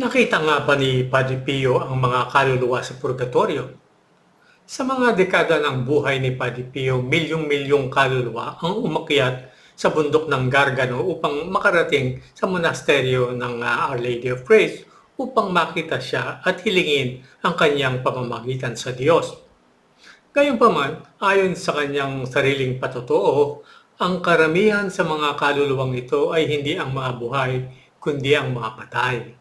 Nakita nga ba ni Padre Pio ang mga kaluluwa sa purgatorio? Sa mga dekada ng buhay ni Padre Pio, milyong-milyong kaluluwa ang umakyat sa bundok ng Gargano upang makarating sa monasteryo ng uh, Our Lady of Grace upang makita siya at hilingin ang kanyang pamamagitan sa Diyos. Gayunpaman, ayon sa kanyang sariling patotoo, ang karamihan sa mga kaluluwang ito ay hindi ang mga buhay, kundi ang mga patay.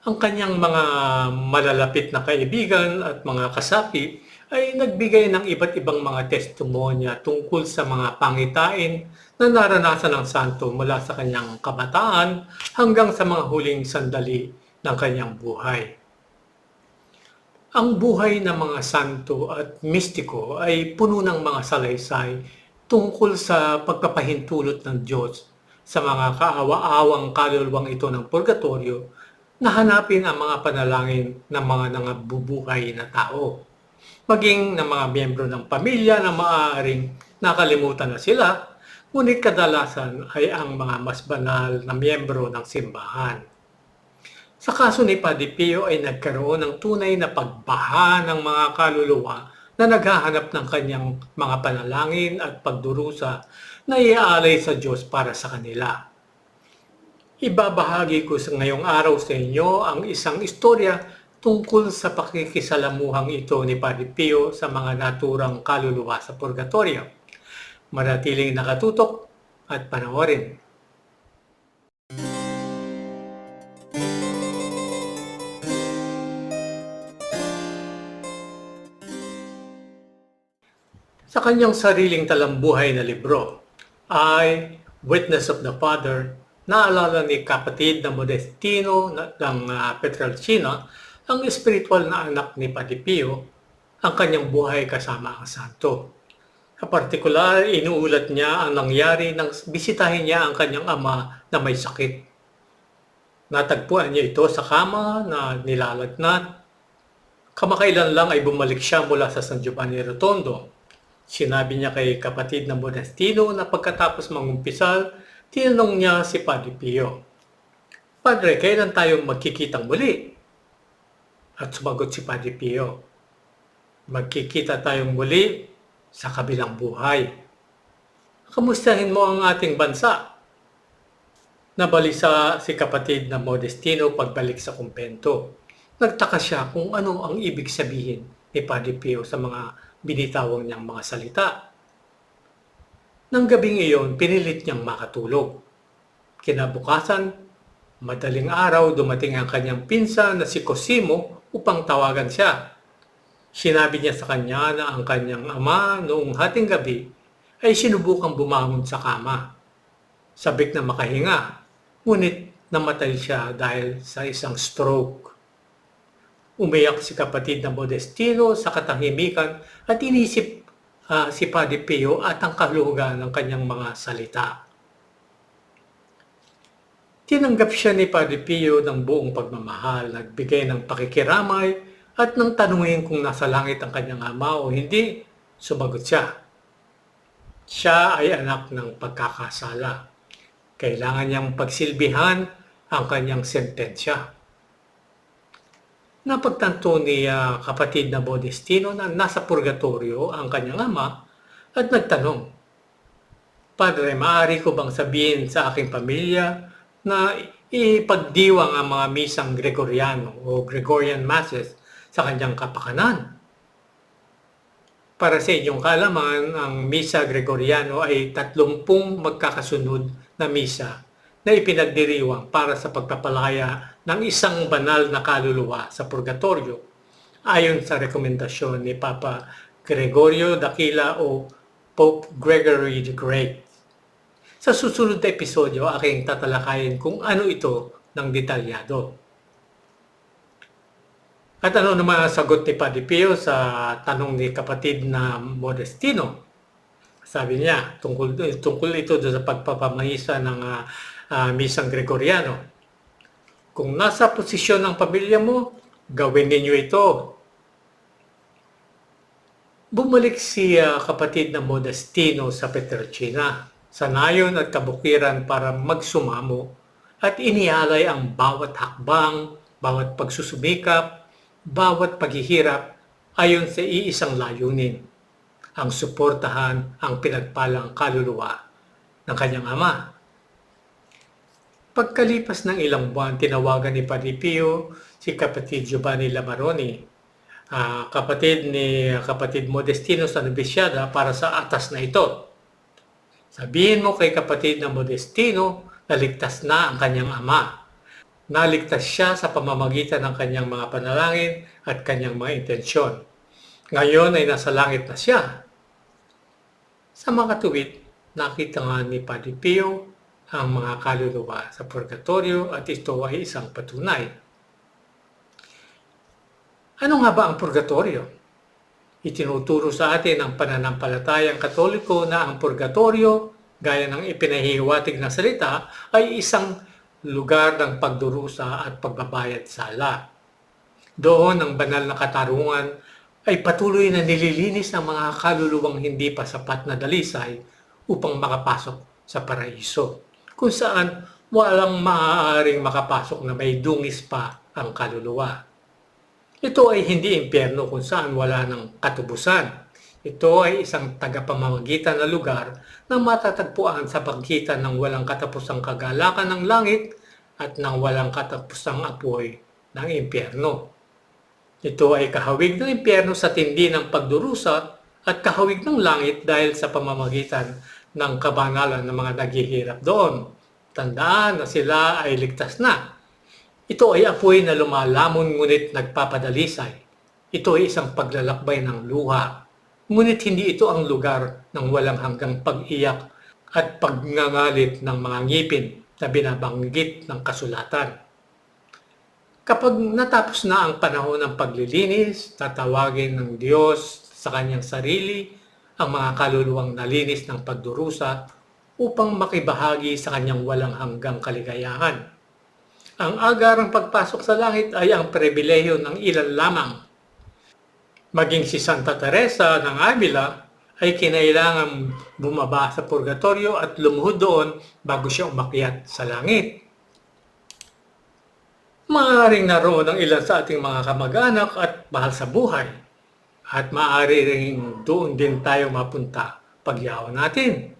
Ang kanyang mga malalapit na kaibigan at mga kasapi ay nagbigay ng iba't ibang mga testimonya tungkol sa mga pangitain na naranasan ng santo mula sa kanyang kabataan hanggang sa mga huling sandali ng kanyang buhay. Ang buhay ng mga santo at mistiko ay puno ng mga salaysay tungkol sa pagpapahintulot ng Diyos sa mga kaawa-awang kaluluwang ito ng purgatorio na hanapin ang mga panalangin ng mga nangabubuhay na tao. Maging ng mga miyembro ng pamilya na maaaring nakalimutan na sila, ngunit kadalasan ay ang mga mas banal na miyembro ng simbahan. Sa kaso ni Padre Pio ay nagkaroon ng tunay na pagbaha ng mga kaluluwa na naghahanap ng kanyang mga panalangin at pagdurusa na iaalay sa Diyos para sa kanila. Ibabahagi ko sa ngayong araw sa inyo ang isang istorya tungkol sa pakikisalamuhang ito ni Padre Pio sa mga naturang kaluluwa sa purgatorio. Manatiling nakatutok at panoorin. Sa kanyang sariling talambuhay na libro ay Witness of the Father, naalala ni kapatid na Modestino ng uh, Petralcina ang espiritual na anak ni Padre Pio ang kanyang buhay kasama ang santo. Sa partikular, inuulat niya ang nangyari nang bisitahin niya ang kanyang ama na may sakit. Natagpuan niya ito sa kama na nilalagnat. Kamakailan lang ay bumalik siya mula sa San Giovanni Rotondo Sinabi niya kay kapatid na Modestino na pagkatapos mangumpisal, tinanong niya si Padre Pio, Padre, kailan tayo magkikitang muli? At sumagot si Padre Pio, Magkikita tayong muli sa kabilang buhay. Kamustahin mo ang ating bansa? Nabalisa si kapatid na Modestino pagbalik sa kumpento. Nagtaka siya kung ano ang ibig sabihin ni Padre Pio sa mga binitawang niyang mga salita. Nang gabing iyon, pinilit niyang makatulog. Kinabukasan, madaling araw dumating ang kanyang pinsa na si Cosimo upang tawagan siya. Sinabi niya sa kanya na ang kanyang ama noong hating gabi ay sinubukang bumangon sa kama. Sabik na makahinga, ngunit namatay siya dahil sa isang stroke. Umiyak si kapatid na Modestino sa katahimikan at inisip uh, si Padre Pio at ang kahulugan ng kanyang mga salita. Tinanggap siya ni Padre Pio ng buong pagmamahal, nagbigay ng pakikiramay at nang tanungin kung nasa langit ang kanyang ama o hindi, sumagot siya. Siya ay anak ng pagkakasala. Kailangan niyang pagsilbihan ang kanyang sentensya. Napagtanto ni uh, kapatid na Bodestino na nasa purgatorio ang kanyang ama at nagtanong, Padre, maaari ko bang sabihin sa aking pamilya na ipagdiwang ang mga misang Gregoriano o Gregorian Masses sa kanyang kapakanan? Para sa inyong kalaman, ang Misa Gregoriano ay tatlumpung magkakasunod na misa na ipinagdiriwang para sa pagpapalaya ng isang banal na kaluluwa sa purgatorio ayon sa rekomendasyon ni Papa Gregorio Dakila o Pope Gregory the Great. Sa susunod na episodyo, aking tatalakayin kung ano ito ng detalyado. At ano naman ang sagot ni Padre Pio sa tanong ni kapatid na Modestino? Sabi niya, tungkol, tungkol ito sa pagpapamahisa ng uh, uh, misang Gregoriano. Kung nasa posisyon ng pamilya mo, gawin ninyo ito. Bumalik si uh, kapatid na Modestino sa Petrelcina, sa nayon at kabukiran para magsumamo at inialay ang bawat hakbang, bawat pagsusumikap, bawat paghihirap ayon sa iisang layunin, ang suportahan ang pinagpalang kaluluwa ng kanyang ama. Pagkalipas ng ilang buwan, tinawagan ni Padre Pio si kapatid Giovanni Lamaroni, ah, kapatid ni kapatid Modestino sa Novisyada para sa atas na ito. Sabihin mo kay kapatid na Modestino na ligtas na ang kanyang ama. Naligtas siya sa pamamagitan ng kanyang mga panalangin at kanyang mga intensyon. Ngayon ay nasa langit na siya. Sa mga tuwid, nakita nga ni Padre Pio ang mga kaluluwa sa purgatorio at ito ay isang patunay. Ano nga ba ang purgatorio? Itinuturo sa atin ng pananampalatayang katoliko na ang purgatorio, gaya ng ipinahihiwatig na salita, ay isang lugar ng pagdurusa at pagbabayad sala. Doon ang banal na katarungan ay patuloy na nililinis ng mga kaluluwang hindi pa sapat na dalisay upang makapasok sa paraiso, kung saan walang maaaring makapasok na may dungis pa ang kaluluwa. Ito ay hindi impyerno kung saan wala ng katubusan. Ito ay isang tagapamamagitan na lugar na matatagpuan sa pagitan ng walang katapusang kagalakan ng langit at ng walang katapusang apoy ng impyerno. Ito ay kahawig ng impyerno sa tindi ng pagdurusa at kahawig ng langit dahil sa pamamagitan ng kabanalan ng mga naghihirap doon. Tandaan na sila ay ligtas na. Ito ay apoy na lumalamon ngunit nagpapadalisay. Ito ay isang paglalakbay ng luha. Ngunit hindi ito ang lugar ng walang hanggang pag-iyak at pagngangalit ng mga ngipin na binabanggit ng kasulatan. Kapag natapos na ang panahon ng paglilinis, tatawagin ng Diyos sa kanyang sarili ang mga kaluluwang nalinis ng pagdurusa upang makibahagi sa kanyang walang hanggang kaligayahan. Ang agarang pagpasok sa langit ay ang pribileyo ng ilan lamang. Maging si Santa Teresa ng Avila ay kinailangan bumaba sa purgatorio at lumuhod doon bago siya umakyat sa langit. Maaaring naroon ang ilan sa ating mga kamag-anak at mahal sa buhay. At maaari rin doon din tayo mapunta pagyawan natin.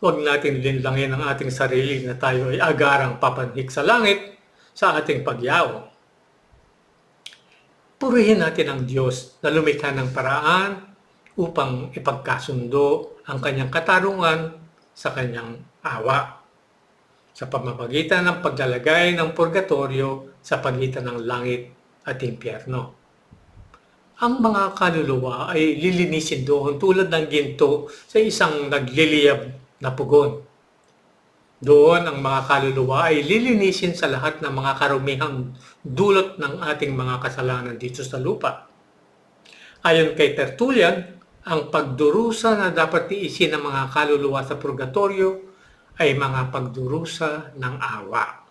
Huwag natin linlangin ang ating sarili na tayo ay agarang papanhik sa langit sa ating pagyaw. Purihin natin ang Diyos na lumikha ng paraan upang ipagkasundo ang kanyang katarungan sa kanyang awa sa pamamagitan ng paglalagay ng purgatorio sa pagitan ng langit at impyerno. Ang mga kaluluwa ay lilinisin doon tulad ng ginto sa isang nagliliyab na pugon. Doon ang mga kaluluwa ay lilinisin sa lahat ng mga karumihang dulot ng ating mga kasalanan dito sa lupa. Ayon kay Tertullian, ang pagdurusa na dapat tiisin ng mga kaluluwa sa purgatorio ay mga pagdurusa ng awa.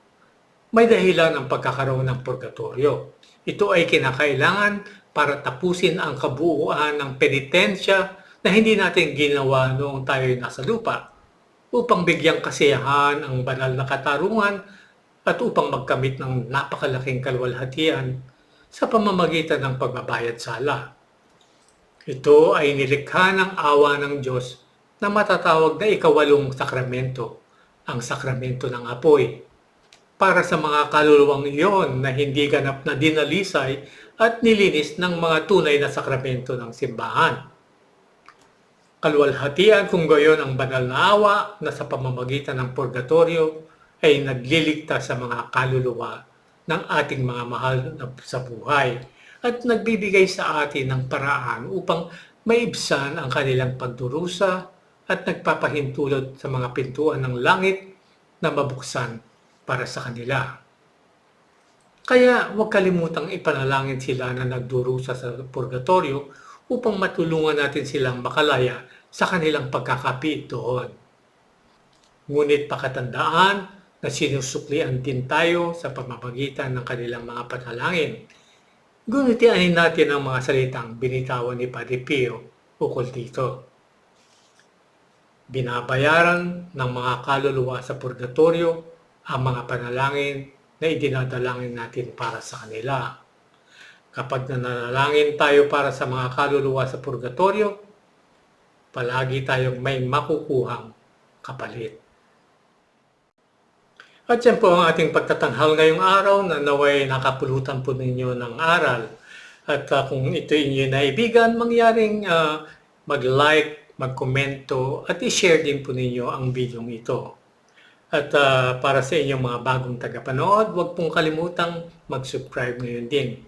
May dahilan ang pagkakaroon ng purgatorio. Ito ay kinakailangan para tapusin ang kabuuan ng penitensya na hindi natin ginawa noong tayo nasa lupa upang bigyang kasiyahan ang banal na katarungan at upang magkamit ng napakalaking kalwalhatian sa pamamagitan ng pagbabayad sala. Ito ay nilikha ng awa ng Diyos na matatawag na ikawalong sakramento, ang sakramento ng apoy. Para sa mga kaluluwang iyon na hindi ganap na dinalisay at nilinis ng mga tunay na sakramento ng simbahan. Kalwalhatian kung gayon ang banal na awa na sa pamamagitan ng purgatorio ay nagliligtas sa mga kaluluwa ng ating mga mahal na sa buhay at nagbibigay sa atin ng paraan upang maibsan ang kanilang pagdurusa at nagpapahintulot sa mga pintuan ng langit na mabuksan para sa kanila. Kaya huwag kalimutang ipanalangin sila na nagdurusa sa purgatorio upang matulungan natin silang makalaya sa kanilang pagkakapiit doon. Ngunit pakatandaan na sinusuklian din tayo sa pamamagitan ng kanilang mga panalangin. Gunitianin natin ang mga salitang binitawan ni Padre Pio ukol dito. Binabayaran ng mga kaluluwa sa purgatorio ang mga panalangin na idinadalangin natin para sa kanila. Kapag nanalangin tayo para sa mga kaluluwa sa purgatorio, palagi tayong may makukuhang kapalit. At yan po ang ating pagtatanghal ngayong araw na naway nakapulutan po ninyo ng aral. At uh, kung ito inyo naibigan, mangyaring uh, mag-like, mag-komento at i-share din po ninyo ang video ito. At uh, para sa inyong mga bagong tagapanood, huwag pong kalimutang mag-subscribe ngayon din.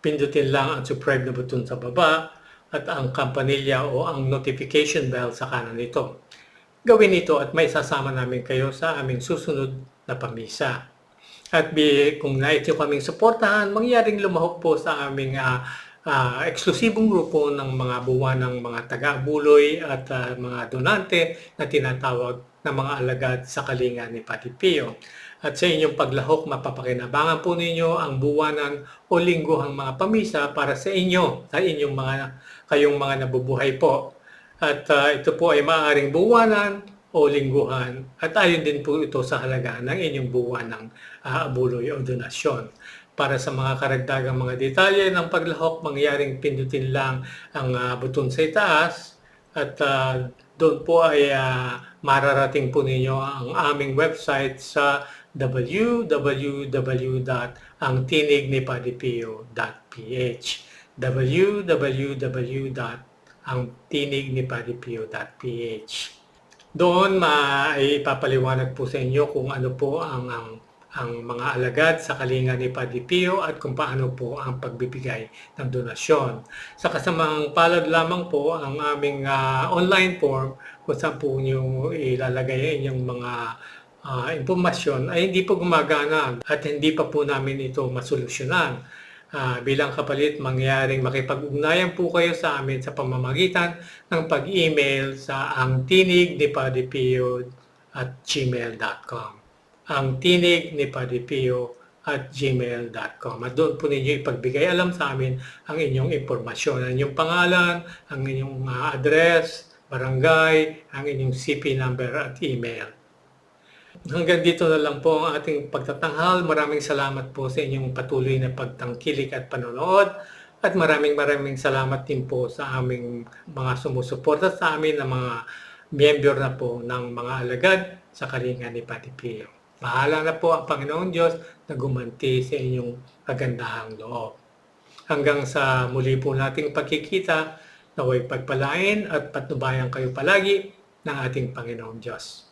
Pindutin lang ang subscribe na button sa baba at ang kampanilya o ang notification bell sa kanan nito. Gawin ito at may sasama namin kayo sa aming susunod na pamisa. At bi, kung nais nyo kaming suportahan, mangyaring lumahok po sa aming uh, uh, eksklusibong grupo ng mga buwan ng mga taga-buloy at uh, mga donante na tinatawag na mga alagad sa kalinga ni Pati Pio. At sa inyong paglahok, mapapakinabangan po ninyo ang buwanan o lingguhang mga pamisa para sa inyo, sa inyong mga, kayong mga nabubuhay po. At uh, ito po ay maaaring buwanan o lingguhan at ayon din po ito sa halaga ng inyong buwan ng uh, abuloy o donasyon. Para sa mga karagdagang mga detalye ng paglahok, mangyaring pindutin lang ang uh, buton sa itaas at uh, doon po ay uh, mararating po ninyo ang aming website sa www.angtinignipadipio.ph www.angtinignipadipio.ph doon maipapaliwanag po sa inyo kung ano po ang, ang ang mga alagad sa kalinga ni Padre Pio at kung paano po ang pagbibigay ng donasyon. Sa kasamang palad lamang po ang aming uh, online form kung saan po nyo ilalagay inyong mga uh, impormasyon ay hindi po gumagana at hindi pa po namin ito masolusyonan. Uh, bilang kapalit, mangyaring makipag-ugnayan po kayo sa amin sa pamamagitan ng pag-email sa ang tinig ni at gmail.com ang tinig ni Padre Pio at gmail.com. At doon po ninyo ipagbigay alam sa amin ang inyong impormasyon, ang inyong pangalan, ang inyong uh, address, barangay, ang inyong CP number at email. Hanggang dito na lang po ang ating pagtatanghal. Maraming salamat po sa inyong patuloy na pagtangkilik at panonood. At maraming maraming salamat din po sa aming mga sumusuporta sa amin na mga miyembro na po ng mga alagad sa kalinga ni Pati Pio. Bahala na po ang Panginoon Diyos na gumanti sa inyong kagandahang loob. Hanggang sa muli po nating pagkikita, naway pagpalain at patnubayan kayo palagi ng ating Panginoong Diyos.